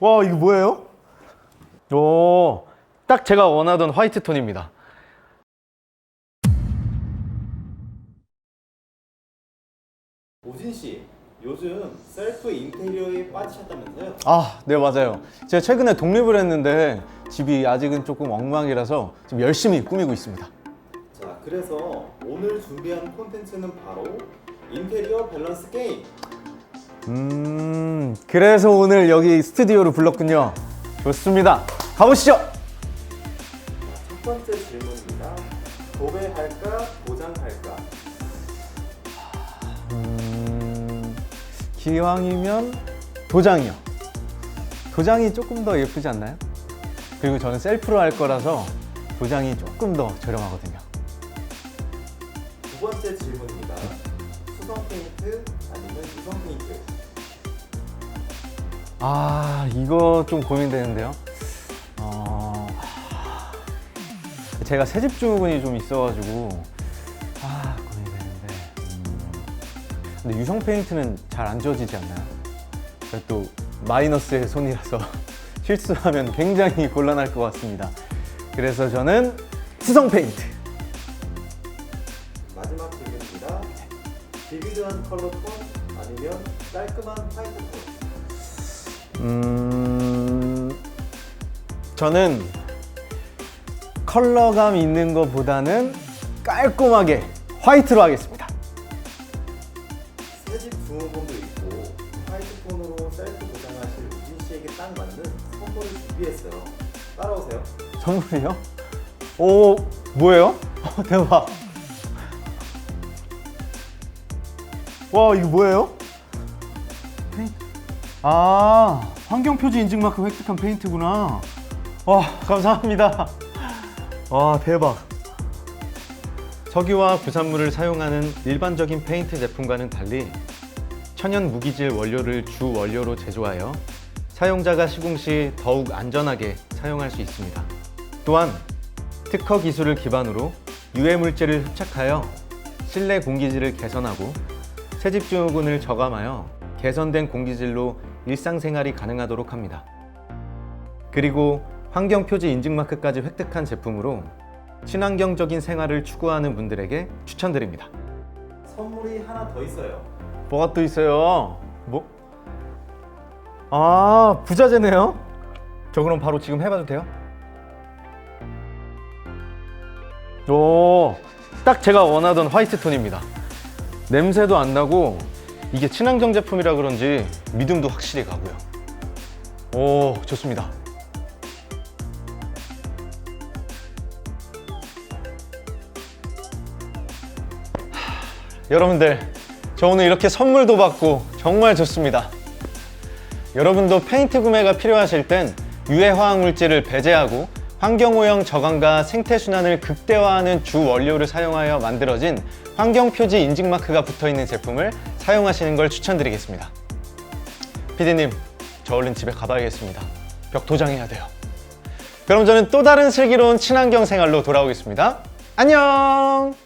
와 이거 뭐예요? 오, 딱 제가 원하던 화이트 톤입니다. 오진 씨, 요즘 셀프 인테리어에 빠지셨다면서요? 아, 네 맞아요. 제가 최근에 독립을 했는데 집이 아직은 조금 엉망이라서 지금 열심히 꾸미고 있습니다. 자, 그래서 오늘 준비한 콘텐츠는 바로 인테리어 밸런스 게임. 음, 그래서 오늘 여기 스튜디오로 불렀군요. 좋습니다. 가보시죠. 첫 번째 질문입니다. 도배할까, 보장할까? 음, 기왕이면 도장이요. 도장이 조금 더 예쁘지 않나요? 그리고 저는 셀프로 할 거라서 도장이 조금 더 저렴하거든요. 두 번째 질문입니다. 수성 페인트 아니면 유성 페인트? 아 이거 좀 고민되는데요. 어... 제가 새집 증후군이 좀 있어가지고 아 고민되는데. 음... 근데 유성 페인트는 잘 안 지워지지 않나요? 제가 또 마이너스의 손이라서 실수하면 굉장히 곤란할 것 같습니다. 그래서 저는 수성 페인트. 비비드한 컬러 톤 아니면 깔끔한 화이트 톤? 음, 저는 컬러감 있는 것보다는 깔끔하게 화이트로 하겠습니다. 새집 중후군도 있고 화이트 톤으로 셀프 보장하실 우진 씨에게 딱 맞는 선물을 준비했어요. 따라오세요. 선물이요? 오, 뭐예요? 어, 대박. 와, 이거 뭐예요? 아, 환경 표지 인증 마크 획득한 페인트구나. 와, 감사합니다. 와, 대박. 석유와 부산물을 사용하는 일반적인 페인트 제품과는 달리 천연 무기질 원료를 주 원료로 제조하여 사용자가 시공 시 더욱 안전하게 사용할 수 있습니다. 또한 특허 기술을 기반으로 유해 물질을 흡착하여 실내 공기질을 개선하고 새집 증후군을 저감하여 개선된 공기질로 일상생활이 가능하도록 합니다. 그리고 환경 표지 인증 마크까지 획득한 제품으로 친환경적인 생활을 추구하는 분들에게 추천드립니다. 선물이 하나 더 있어요. 뭐가 또 있어요? 뭐? 아, 부자재네요? 저 그럼 바로 지금 해봐도 돼요? 오, 딱 제가 원하던 화이트 톤입니다. 냄새도 안 나고 이게 친환경 제품이라 그런지 믿음도 확실히 가고요. 오, 좋습니다. 하, 여러분들, 저 오늘 이렇게 선물도 받고 정말 좋습니다. 여러분도 페인트 구매가 필요하실 땐 유해 화학 물질을 배제하고 환경오염 저감과 생태순환을 극대화하는 주 원료를 사용하여 만들어진 환경표지 인증 마크가 붙어 있는 제품을 사용하시는 걸 추천드리겠습니다. 피디님, 저 얼른 집에 가봐야겠습니다. 벽 도장해야 돼요. 그럼 저는 또 다른 슬기로운 친환경 생활로 돌아오겠습니다. 안녕!